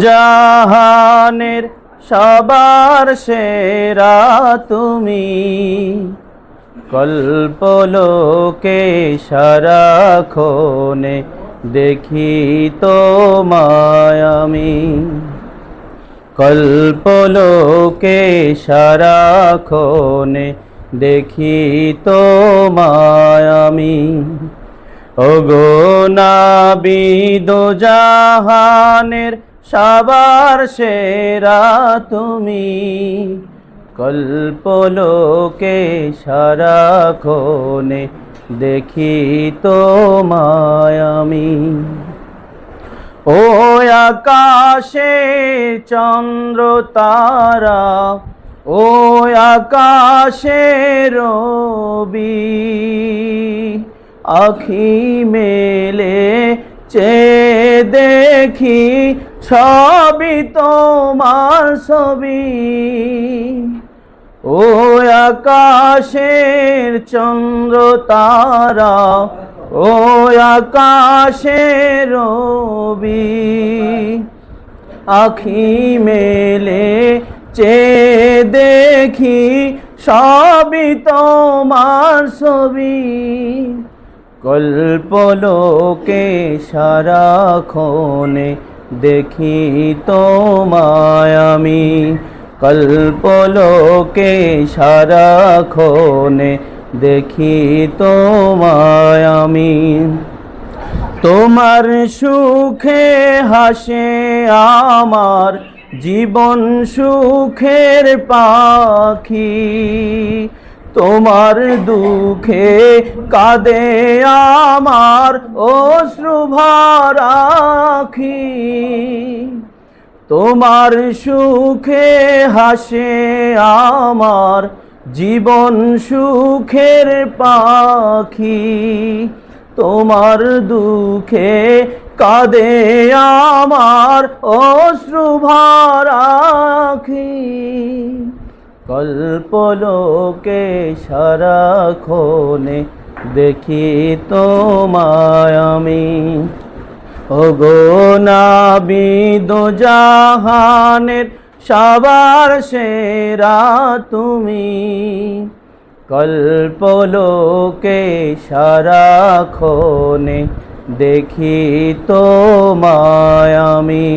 জাহানের সবার সেরা তুমি। কল্পলোকে সারাক্ষণে দেখি তো মায়ামি কল্পলোকে সারাক্ষণে দেখি তো মায়ামি ওগো নাবিদ জাহানের সবার সেরা তুমি। কল্পলোকে সারাক্ষণে দেখি তো মায়ামি ও আকাশে চন্দ্র তারা, ও আকাশে রবি। আখি মেলে চে দেখি ছবি তোমার ছবি। ও আকাশের চন্দ্র তারা, ও আকাশের রবি আখি মেলে চে দেখি সবই তোমার ছবি। কল্পলোকে সারাক্ষণে দেখি তোমায় আমি। কল্পলোকে সারাক্ষণে দেখি তোমায় আমি। তোমার সুখে হাসে আমার, জীবন সুখের পাখি। তোমার দুঃখে কাঁদে আমার অশ্রু ভরাখি তোমার সুখে হাসে আমার জীবন সুখের পাখি। তোমার দুঃখে কাঁদে আমার অশ্রু ভরাখি কল্পলোকে সারাক্ষণে দেখি তোমায় আমি। ওগো নাবিদ জাহানের সবার সেরা তুমি। কল্পলোকে সারাক্ষণে দেখি তোমায় আমি।